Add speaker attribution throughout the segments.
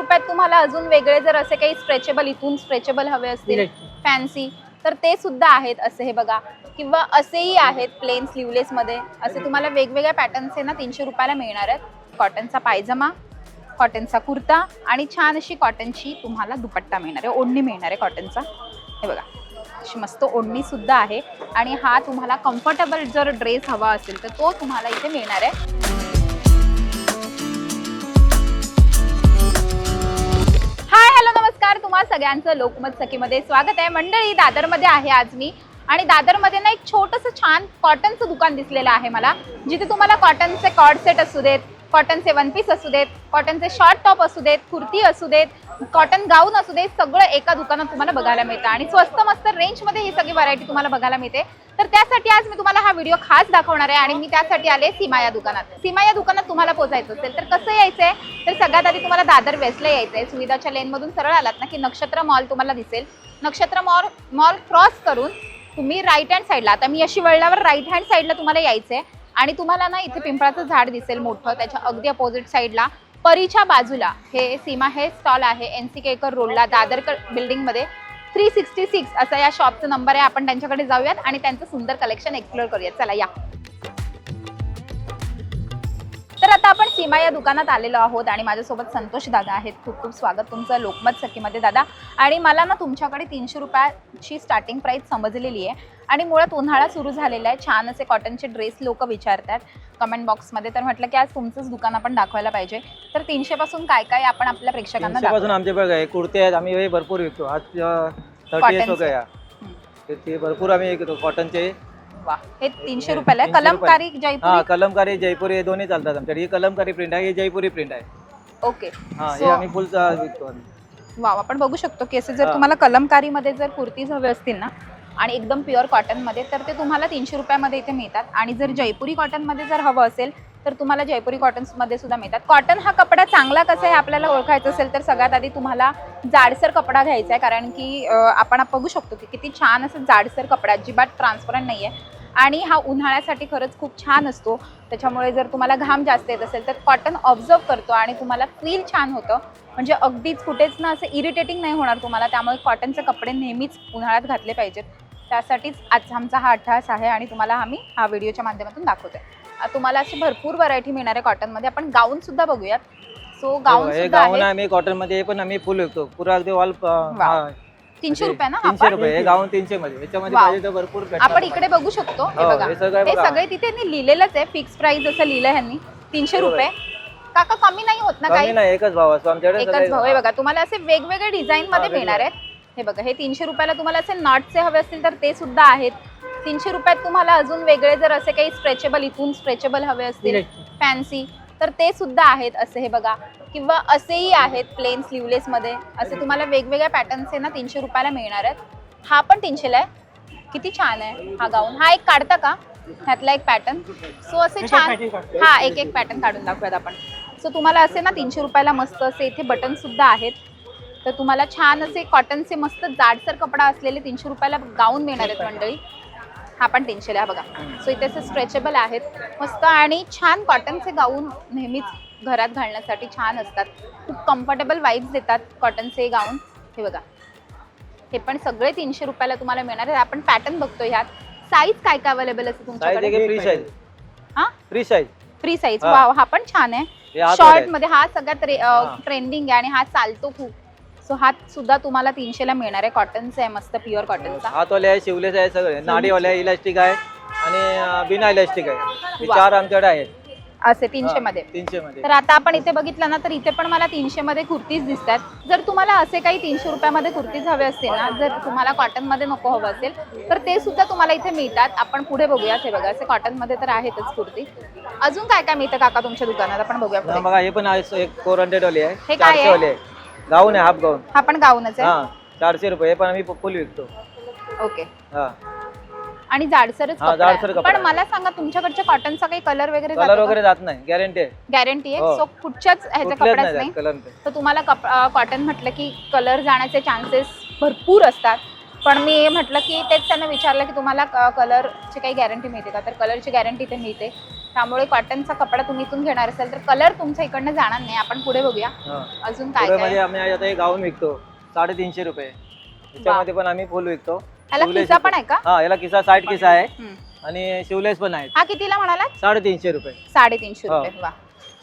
Speaker 1: रुपयात तुम्हाला अजून वेगळे जर असे काही स्ट्रेचेबल इथून स्ट्रेचेबल हवे असतील फॅन्सी तर ते सुद्धा आहेत असे हे बघा. किंवा असेही आहेत प्लेन स्लीवलेस मध्ये. असे तुम्हाला वेगवेगळ्या पॅटर्न्स आहे ना तीनशे रुपयाला मिळणार आहेत. कॉटनचा पायजमा कॉटनचा कुर्ता आणि छान अशी कॉटनची तुम्हाला दुपट्टा मिळणार आहे. ओढणी मिळणार आहे कॉटनचा हे बघा. अशी मस्त ओढणी सुद्धा आहे. आणि हा तुम्हाला कम्फर्टेबल जर ड्रेस हवा असेल तर तो तुम्हाला इथे मिळणार आहे. सगळ्यांचं लोकमत सखीमध्ये स्वागत आहे. मंडळी दादरमध्ये आहे आज मी. आणि दादरमध्ये ना एक छोटंसं छान कॉटनचं दुकान दिसलेलं आहे मला जिथे तुम्हाला कॉटनचे कॉड सेट असू देत कॉटनचे वन पीस असू देत कॉटनचे शॉर्ट टॉप असू देत कुर्ती असू देत कॉटन गाऊन असू देत सगळं एका दुकानात तुम्हाला बघायला मिळतं. आणि स्वस्त मस्त रेंजमध्ये ही सगळी व्हरायटी तुम्हाला बघायला मिळते. तर त्यासाठी आज मी तुम्हाला हा व्हिडिओ खास दाखवणार आहे आणि मी त्यासाठी आले सीमा या दुकानात. सीमा या दुकानात तुम्हाला पोहोचायचं असेल तर कसं यायचंय? तर सगळ्यात आधी तुम्हाला दादर वेस्टला आहे सुविधाच्या लेनमधून सरळ आलात ना की नक्षत्र मॉल तुम्हाला दिसेल. नक्षत्र मॉल मॉल क्रॉस करून तुम्ही राईट हँड साईडला आता मी अशी वळल्यावर राईट हँड साईडला तुम्हाला यायचं आहे आणि तुम्हाला ना इथे पिंपळाचं झाड दिसेल मोठं त्याच्या अगदी अपोजिट साईडला परीच्या बाजूला हे सीमा हे स्टॉल आहे एन सी केकर रोडला दादरकर बिल्डिंगमध्ये थ्री सिक्स्टी सिक्स असा या शॉपचा नंबर आहे. आपण त्यांच्याकडे जाऊयात आणि त्यांचं सुंदर कलेक्शन एक्सप्लोर करूयात. चला या. तर आता आपण सीमा या दुकानात आलेलो आहोत आणि माझ्यासोबत संतोष दादा आहेत. खूप खूप स्वागत तुमचं लोकमत सखीमध्ये दादा. आणि मला ना तुमच्याकडे तीनशे रुपयाची स्टार्टिंग प्राइस समजलेली आहे. आणि मुळात उन्हाळा सुरू झालेला आहे. छान असे कॉटनचे ड्रेस लोक विचारतात. कमेंट बॉक्समध्ये तर म्हटलं की आज तुमचंच दुकान आपण दाखवायला पाहिजे. तर तीनशे पासून काय काय आपण आपल्या प्रेक्षकांना दाखवू?
Speaker 2: आमचे बघा हे कुर्ते आहेत आम्ही हे भरपूर विकतो. आज थर्टी
Speaker 1: Cotton
Speaker 2: एस
Speaker 1: चे.
Speaker 2: वगैरे
Speaker 1: हम्म.
Speaker 2: ते- ते भरपूर आम्ही कॉटनचे
Speaker 1: वा हे तीनशे रुपयाला आहे.
Speaker 2: 300 रुपयाला.
Speaker 1: कलमकारी
Speaker 2: हा
Speaker 1: जयपुरी
Speaker 2: कलमकारी जयपुरी हे दोन्ही चालतात आमच्याकडे. ही कलमकारी प्रिंट आहे ही जयपुरी प्रिंट आहे.
Speaker 1: ओके.
Speaker 2: हा हे
Speaker 1: So-
Speaker 2: आम्ही फुल विकतो आम्ही.
Speaker 1: वाव आपण बघू शकतो की असे जर
Speaker 2: हा.
Speaker 1: तुम्हाला कलमकारीमध्ये जर कुर्तीज हवे असतील ना आणि एकदम प्युअर कॉटनमध्ये तर ते तुम्हाला तीनशे रुपयामध्ये इथे मिळतात. आणि जर जयपुरी कॉटनमध्ये जर हवं असेल तर तुम्हाला जयपुरी कॉटन्समध्ये सुद्धा मिळतात. कॉटन हा कपडा चांगला कसा आहे आपल्याला ओळखायचं असेल तर सगळ्यात आधी तुम्हाला जाडसर कपडा घ्यायचा आहे. कारण की अं, आपण बघू शकतो की किती छान असं जाडसर कपडा अजिबात ट्रान्सपरंट नाही आहे आणि हा उन्हाळ्यासाठी खरंच खूप छान असतो. त्याच्यामुळे जर तुम्हाला घाम जास्त येत असेल तर कॉटन ऑब्झर्व करतो आणि तुम्हाला फील छान होतं. म्हणजे अगदीच कुठेच ना असं इरिटेटिंग नाही होणार तुम्हाला. त्यामुळे कॉटनचे कपडे नेहमीच उन्हाळ्यात घातले पाहिजेत. त्यासाठीच आज आमचा हा अठ्ठास आहे आणि तुम्हाला आम्ही हा व्हिडिओच्या माध्यमातून दाखवतोय. आ, तुम्हाला अशी भरपूर व्हरायटी मिळणार आहे कॉटनमध्ये आपण गाऊन सुद्धा बघूयात. सो गाऊन
Speaker 2: हे गाऊन
Speaker 1: आहे
Speaker 2: आम्ही कॉटनमध्ये हे पण आम्ही फुल विकतो पुरा अगदी वॉल
Speaker 1: तीनशे रुपये ना? हा
Speaker 2: तीनशे
Speaker 1: पण?
Speaker 2: रुपये हे गाऊन तीनशे मध्ये याच्यामध्ये
Speaker 1: वाव.
Speaker 2: पाहिजे तर भरपूर भेटतात
Speaker 1: आपण इकडे बघू शकतो. हे
Speaker 2: हो,
Speaker 1: बघा.
Speaker 2: हे सगळं बघा.
Speaker 1: सगळे तिथे यांनी लिहिलेलंच आहे. फिक्स प्राइस असं लिहिलं ह्यांनी तीनशे
Speaker 2: बरोबर.
Speaker 1: रुपये. काका कमी नाही होत ना
Speaker 2: कमी
Speaker 1: काही?
Speaker 2: नाही एकच भाव असतो. आमच्याकडे
Speaker 1: एकच
Speaker 2: सगळे-
Speaker 1: भाव. आहे बघा तुम्हाला असे वेगवेगळे डिझाईन मध्ये
Speaker 2: हा,
Speaker 1: मिळणार आहेत. हे बघा हे तीनशे रुपयाला तुम्हाला असे नॉटचे हवे असतील तर ते सुद्धा आहेत. तीनशे रुपयात तुम्हाला अजून वेगळे जर असे काही स्ट्रेचेबल इथून स्ट्रेचेबल हवे असतील फॅन्सी तर ते सुद्धा आहेत असे हे बघा. किंवा असेही आहेत प्लेन स्लीवलेस मध्ये असे तुम्हाला वेगवेगळ्या पॅटर्न्स आहे ना तीनशे रुपयाला मिळणार आहेत. हा पण तीनशेला आहे. किती छान आहे हा गाऊन हा एक काढता का? ह्यातला एक पॅटर्न सो असे छान हा एक एक पॅटर्न काढून दाखवूयात आपण. सो तुम्हाला असे ना तीनशे रुपयाला मस्त असे इथे बटन सुद्धा आहेत. तर तुम्हाला छान असे कॉटनचे मस्त जाडसर कपडा असलेले तीनशे रुपयाला गाऊन मिळणार आहेत मंडळी. हा पण तीनशेला बघा. सो इथे असे स्ट्रेचेबल आहेत. मस्त आणि छान कॉटनचे गाऊन नेहमीच घरात घालण्यासाठी छान असतात. खूप कम्फर्टेबल वाईब्स देतात कॉटनचे गाऊन हे बघा. हे पण सगळे तीनशे रुपयाला तुम्हाला मिळणार आहे आपण पॅटर्न बघतो ह्यात. साईज काय काय अवेलेबल असते तुमच्याकडे?
Speaker 2: फ्री साईज
Speaker 1: हा?
Speaker 2: फ्री साईज
Speaker 1: फ्री साईज
Speaker 2: हा.
Speaker 1: वाव हा पण छान आहे. शॉर्ट. मध्ये हा सगळ्यात. ट्रेंडिंग आहे आणि हा चालतो खूप. सो हा सुद्धा तुम्हाला तीनशेला मिळणार आहे. कॉटनचा आहे. मस्त प्युअर कॉटनचा
Speaker 2: हातवाले आहे शिवलेस आहे सगळे. नाडीवाले आहे इलास्टिक आहे. आणि बिना इलास्टिक आहे. चार आमच्याकडे आहेत.
Speaker 1: असे तीनशे मध्ये
Speaker 2: तीनशे मध्ये
Speaker 1: तर आता आपण इथे बघितलं ना तर इथे पण मला तीनशे मध्ये कुर्तीज दिसतात जर तुम्हाला असे काही तीनशे रुपयामध्ये कुर्तीज हवे असतील ना जर तुम्हाला कॉटनमध्ये नको हवं असेल तर ते सुद्धा तुम्हाला इथे मिळतात. आपण पुढे बघूयात हे बघा असे कॉटनमध्ये तर आहेतच कुर्ती. अजून काय काय मिळतं काका तुमच्या दुकानात? आपण बघूया पुढे.
Speaker 2: बघा हे पण आहे एक फोर हंड्रेड वाली आहे.
Speaker 1: हे काय आहे?
Speaker 2: चारशे वाली आहे. गाऊन आहे हाफ गाऊन.
Speaker 1: हा पण गाऊनच आहे.
Speaker 2: हा चारशे रुपये. हे पण आम्ही फुल विकतो.
Speaker 1: ओके.
Speaker 2: हा.
Speaker 1: आणि जाडसरच
Speaker 2: हा,
Speaker 1: कपडा
Speaker 2: जाडसर
Speaker 1: आहे.
Speaker 2: कपडा
Speaker 1: पण
Speaker 2: आहे.
Speaker 1: मला सांगा तुमच्याकडच्या कॉटनचा काही कलर वगैरे
Speaker 2: कलर वगैरे जात नाही गॅरंटी आहे.
Speaker 1: गॅरंटी आहे?
Speaker 2: हो.
Speaker 1: सो कुठच्याच ह्याच्या
Speaker 2: कुठलेच
Speaker 1: कपड्याच
Speaker 2: नाही?
Speaker 1: नाही
Speaker 2: कलर
Speaker 1: तर तुम्हाला कप कॉटन म्हटलं की कलर जाण्याचे चान्सेस भरपूर असतात. पण मी म्हटलं की तेच त्यांना विचारलं की तुम्हाला कलरची काही गॅरंटी मिळते का? तर कलरची गॅरंटी ते मिळते. त्यामुळे कॉटनचा कपडा तुम्ही इथून घेणार असाल तर कलर तुमच्या इकडनं जाणार नाही. आपण पुढे बघूया.
Speaker 2: हा.
Speaker 1: अजून काय
Speaker 2: पुढे
Speaker 1: काय?
Speaker 2: म्हणजे आम्ही आता हे गाऊन विकतो साडेतीनशे रुपये. त्याच्यामध्ये पण आम्ही फुल विकतो. शिवलेस
Speaker 1: किस्सा पण आहे का?
Speaker 2: हा याला किसा साठ किसा आहे.
Speaker 1: हम्म.
Speaker 2: आणि शिवलेस पण आहेत.
Speaker 1: हा कितीला म्हणाला
Speaker 2: साडेतीनशे रुपये.
Speaker 1: साडेतीनशे
Speaker 2: हो.
Speaker 1: रुपये वा.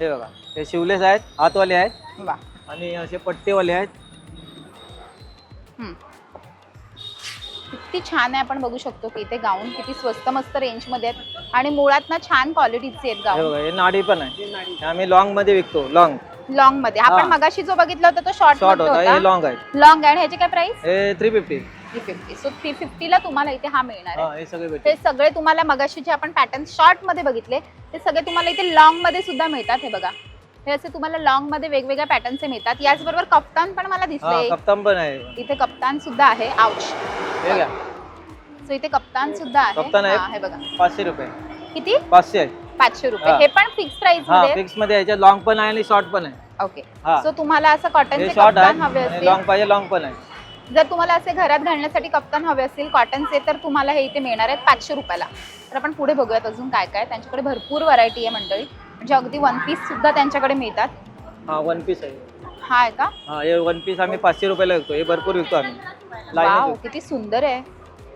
Speaker 2: हे बघा हे शिवलेस आहेत हातवाले आहेत.
Speaker 1: वा.
Speaker 2: आणि असे पट्टेवाले आहेत.
Speaker 1: हम्म. किती छान आहे आपण बघू शकतो की इथे गाऊन किती स्वस्त मस्त रेंजमध्ये आहेत. आणि मुळात ना छान क्वालिटीचे आहेत
Speaker 2: हे
Speaker 1: गाऊन
Speaker 2: बघा हे नाडी पण आहे. हे आम्ही लॉंगमध्ये विकतो लॉंग.
Speaker 1: लॉंगमध्ये आपण
Speaker 2: हा.
Speaker 1: मगाशी जो बघितला होता तो शॉर्ट
Speaker 2: शॉर्ट होता हे
Speaker 1: होता
Speaker 2: लॉंग आहेत.
Speaker 1: लॉंग आहे आणि ह्याची काय प्राइस
Speaker 2: हे three fifty
Speaker 1: three fifty so three फिफ्टीला तुम्हाला इथे हा मिळणार आहे.
Speaker 2: हा सगळे
Speaker 1: तुम्हाला मगाशी जे आपण पॅटर्न शॉर्टमध्ये बघितले ते सगळे तुम्हाला इथे लॉंगमध्ये सुद्धा मिळतात हे बघा. हे असे तुम्हाला लॉंगमध्ये वेगवेगळ्या पॅटर्नचे मिळतात. याचबरोबर कप्तान पण मला
Speaker 2: हा
Speaker 1: दिसले
Speaker 2: कप्तान पण आहे.
Speaker 1: इथे कप्तान सुद्धा आहे. आउच
Speaker 2: हे घ्या.
Speaker 1: सो इथे कप्तान सुद्धा आहे.
Speaker 2: कप्तान आहे.
Speaker 1: हा, हे बघा.
Speaker 2: पाचशे रुपये.
Speaker 1: किती?
Speaker 2: पाचशे आहे.
Speaker 1: पाचशे रुपये.
Speaker 2: हा.
Speaker 1: हे पण फिक्स प्राइस
Speaker 2: हा
Speaker 1: मध्ये?
Speaker 2: फिक्समध्ये याच्यात लॉंग पण आहे आणि शॉर्ट पण आहे.
Speaker 1: ओके
Speaker 2: हा.
Speaker 1: सो तुम्हाला असं
Speaker 2: हे
Speaker 1: कॉटनचे
Speaker 2: शॉर्ट
Speaker 1: कप्तान हवे
Speaker 2: आहे आणि
Speaker 1: असतील.
Speaker 2: लॉंग पाहिजे लॉंग पण आहे.
Speaker 1: जर तुम्हाला असे घरात घालण्यासाठी कप्तान हवे असतील कॉटनचे तर तुम्हाला हे इथे मिळणार आहेत पाचशे रुपयाला. तर आपण पुढे बघूयात अजून काय काय. त्यांच्याकडे भरपूर व्हरायटी आहे मंडळी. म्हणजे अगदी वन पीस सुद्धा त्यांच्याकडे मिळतात.
Speaker 2: हा वन पीस आहे.
Speaker 1: हा आहे का?
Speaker 2: हा हे वन पीस आम्ही पाचशे रुपयाला विकतो. हे भरपूर विकतो आम्ही.
Speaker 1: वाव किती सुंदर आहे.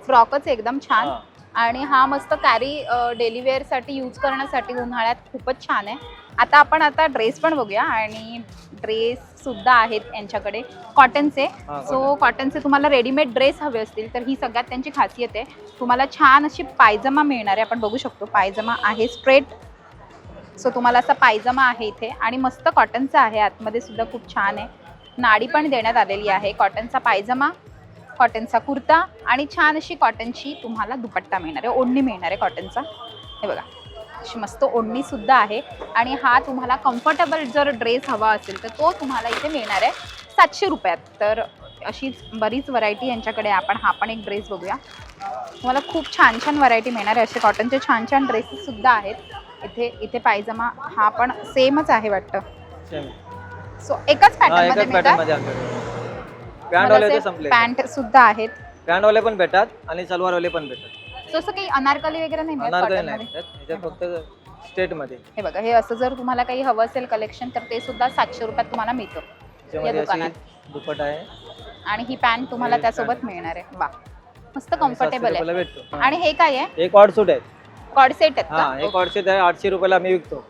Speaker 1: फ्रॉकच एकदम छान. आणि हा मस्त कॅरी डेली वेअरसाठी यूज करण्यासाठी उन्हाळ्यात खूपच छान आहे. आता आपण आता ड्रेस पण बघूया आणि ड्रेस सुद्धा आहेत यांच्याकडे. कॉटनचे. सो कॉटनचे तुम्हाला रेडीमेड ड्रेस हवे असतील तर ही सगळ्यात त्यांची खासियत आहे. तुम्हाला छान अशी पायजमा मिळणार आहे. आपण बघू शकतो पायजमा आहे स्ट्रेट सो तुम्हाला असा पायजमा आहे इथे. आणि मस्त कॉटनचा आहे. आतमध्ये सुद्धा खूप छान आहे. नाडी पण देण्यात आलेली आहे. कॉटनचा पायजमा कॉटनचा कुर्ता आणि छान अशी कॉटनची तुम्हाला दुपट्टा मिळणार आहे. ओढणी मिळणार आहे कॉटनचा हे बघा. अशी मस्त ओढणी सुद्धा आहे. आणि हा तुम्हाला कम्फर्टेबल जर ड्रेस हवा असेल तर तो तुम्हाला इथे मिळणार आहे सातशे रुपयात. तर अशीच बरीच व्हरायटी यांच्याकडे. आपण हा पण एक ड्रेस बघूया. तुम्हाला खूप छान छान व्हरायटी मिळणार आहे. असे कॉटनचे छान छान ड्रेसेस सुद्धा आहेत. इथे इथे पायजमा हा पण सेमच आहे वाटतं. सो एकच पॅटर्न
Speaker 2: पॅन्ट
Speaker 1: सुद्धा आहेत.
Speaker 2: पॅन्ट वाले पण भेटतात आणि सलवार वाले पण भेटतात.
Speaker 1: सो असं काही अनारकली वगैरे नाही मिळत
Speaker 2: अनारकली नाही भेटत. ह्याच्यात फक्त
Speaker 1: हे बघा हे असं जर तुम्हाला काही हवं असेल कलेक्शन तर ते सुद्धा सातशे रुपयात तुम्हाला मिळतं.
Speaker 2: त्याच्यामध्ये
Speaker 1: दुकानात.
Speaker 2: अशी दुपट आहे.
Speaker 1: आणि ही पॅन्ट तुम्हाला
Speaker 2: हे
Speaker 1: त्यासोबत मिळणार आहे. वा मस्त कम्फर्टेबल
Speaker 2: 700
Speaker 1: आहे.
Speaker 2: भेटतो.
Speaker 1: आणि हे काय आहे?
Speaker 2: एक ऑड सूट आहे
Speaker 1: कॉड सेट आहेत
Speaker 2: हा
Speaker 1: का?
Speaker 2: एक ऑड सूट आहे. आठशे रुपयाला आम्ही विकतो.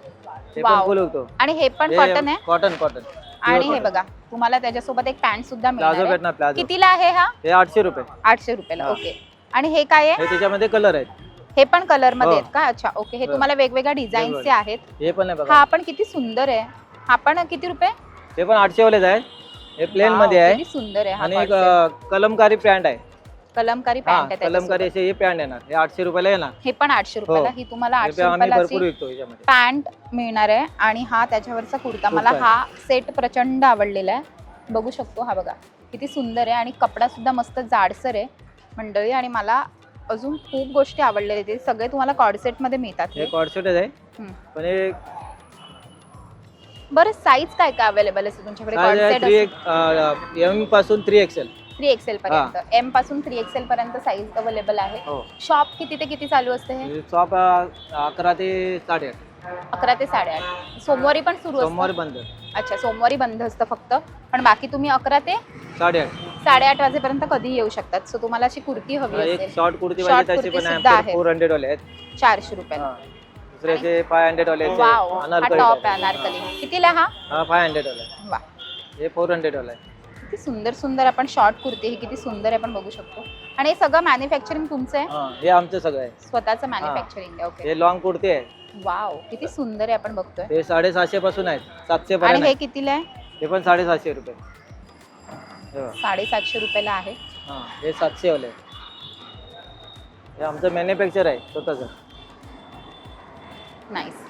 Speaker 2: ते पण
Speaker 1: Wow.
Speaker 2: फुल विकतो.
Speaker 1: आणि हे पण कॉटन आहे?
Speaker 2: कॉटन कॉटन
Speaker 1: आणि हे बघा तुम्हाला त्याच्यासोबत एक पॅन्ट सुद्धा मिळणार
Speaker 2: प्लाझो
Speaker 1: आहे.
Speaker 2: भेटणार प्लाझो
Speaker 1: कितीला आहे हा?
Speaker 2: हे आठशे रुपये.
Speaker 1: आठशे रुपयाला.
Speaker 2: हा.
Speaker 1: ओके आणि हे काय आहे?
Speaker 2: हे त्याच्यामध्ये कलर आहेत.
Speaker 1: हे पण कलरमध्ये
Speaker 2: हो.
Speaker 1: आहेत का? अच्छा ओके हे
Speaker 2: हो.
Speaker 1: तुम्हाला वेगवेगळ्या डिझाईनचे
Speaker 2: वेगवेगळे.
Speaker 1: आहेत
Speaker 2: हे पण आहे
Speaker 1: हा
Speaker 2: बघा
Speaker 1: पण किती सुंदर आहे. हा पण किती रुपये?
Speaker 2: हे पण आठशे वालेच आहेत. हे प्लेन
Speaker 1: Wow,
Speaker 2: मध्ये आहे.
Speaker 1: किती सुंदर आहे हा
Speaker 2: आणि एक
Speaker 1: concept.
Speaker 2: अं, कलमकारी पॅन्ट आहे.
Speaker 1: कलमकारी
Speaker 2: हा
Speaker 1: पॅन्ट आहे
Speaker 2: कलमकारी
Speaker 1: त्याच्यासोबत.
Speaker 2: असे हे पॅन्ट येणार. हे आठशे रुपयाला येणार.
Speaker 1: हे पण आठशे रुपयाला.
Speaker 2: हो.
Speaker 1: ही तुम्हाला
Speaker 2: हे
Speaker 1: आठशे
Speaker 2: पण आम्ही
Speaker 1: रुपयाला
Speaker 2: भरपूर विकतो याच्यामध्ये.
Speaker 1: पॅन्ट मिळणार आहे. आणि हा त्याच्यावरचा कुर्ता. मला
Speaker 2: कुर्ता
Speaker 1: हा सेट प्रचंड आवडलेला आहे. बघू शकतो. हा बघा. किती सुंदर आहे. आणि कपडा सुद्धा मस्त जाडसर आहे. मंडळी आणि मला अजून खूप गोष्टी आवडलेल्या आहेत. ते सगळे तुम्हाला कॉडसेटमध्ये मिळतात
Speaker 2: हे
Speaker 1: हे.
Speaker 2: कॉडसेटच आहे.
Speaker 1: हम्म.
Speaker 2: पण हे
Speaker 1: बरं साईज काय काय अवेलेबल आहे तुमच्याकडे
Speaker 2: थ्री
Speaker 1: कॉडसेट
Speaker 2: एमपासून थ्री एक्सेल
Speaker 1: थ्री एक्सेल पर्यंत. एमपासून थ्री एक्सेल पर्यंत साईज अवेलेबल आहे.
Speaker 2: हो.
Speaker 1: शॉप किती ते किती चालू असते हे?
Speaker 2: शॉप अकरा ते साडेआठ.
Speaker 1: अकरा ते साडेआठ. सोमवारी पण सुरू
Speaker 2: सोमवार
Speaker 1: असतं?
Speaker 2: बंद.
Speaker 1: अच्छा सोमवारी बंद असतं फक्त. पण बाकी तुम्ही अकरा ते
Speaker 2: साडेआठ.
Speaker 1: साडेआठ वाजेपर्यंत कधी येऊ शकतात सो तुम्हाला अशी कुर्ती हवी
Speaker 2: एक
Speaker 1: असेल
Speaker 2: शॉर्ट कुर्ती
Speaker 1: Short
Speaker 2: पाहिजे तशी
Speaker 1: कुर्ती
Speaker 2: पण
Speaker 1: सुद्धा
Speaker 2: आहे
Speaker 1: आहे.
Speaker 2: फोर हंड्रेड वाले आहेत
Speaker 1: चारशे रुपयाला
Speaker 2: हा. फाय हंड्रेड वाले आहेत.
Speaker 1: वाव हा टॉप आहे. अनारकली कितीला हा
Speaker 2: फाय हंड्रेड वाला आहे.
Speaker 1: वा
Speaker 2: हे फोर हंड्रेड वाला आहे
Speaker 1: किती सुंदर सुंदर आपण शॉर्ट कुर्ती हे किती सुंदर आहे आपण बघू शकतो आणि हे सगळं मॅन्युफॅक्चरिंग तुमचं आहे
Speaker 2: हा हे आमचं सगळं आहे
Speaker 1: स्वतःचं मॅन्युफॅक्चरिंग आहे ओके
Speaker 2: हे लॉंग कुर्ती आहे
Speaker 1: वाव किती सुंदर आहे आपण बघतोय
Speaker 2: हे साडेसहाशे पासून आहेत सातशे
Speaker 1: आणि
Speaker 2: पर्यंत
Speaker 1: हे
Speaker 2: आहे.
Speaker 1: कितीला आहे
Speaker 2: हे पण साडेसातशे रुपये.
Speaker 1: साडेसातशे रुपयाला आहे.
Speaker 2: हा हे सातशे वाले. हे आमचं मॅन्युफॅक्चर आहे स्वतःचं.
Speaker 1: नाईस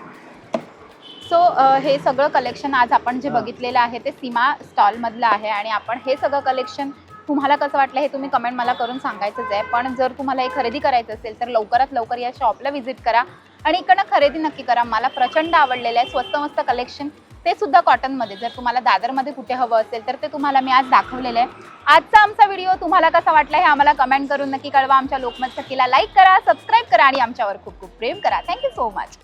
Speaker 1: सो हे सगळं कलेक्शन आज आपण जे. बघितलेलं आहे ते सीमा स्टॉलमधलं आहे आणि आपण हे सगळं कलेक्शन तुम्हाला कसं वाटलं हे तुम्ही कमेंट मला करून सांगायचंच आहे. पण जर तुम्हाला हे खरेदी करायचं असेल तर लवकरात लवकर या शॉपला व्हिजिट करा. आणि इकडनं खरेदी नक्की करा. मला प्रचंड आवडलेलं आहे. स्वस्त मस्त कलेक्शन ते सुद्धा कॉटनमध्ये जर तुम्हाला दादरमध्ये कुठे हवं असेल तर ते तुम्हाला मी आज दाखवलेलं आहे. आजचा आमचा व्हिडिओ तुम्हाला कसा वाटला हे आम्हाला कमेंट करून नक्की कळवा. आमच्या लोकमत सखीला लाईक करा सबस्क्राईब करा आणि आमच्यावर खूप खूप प्रेम करा. Thank you so much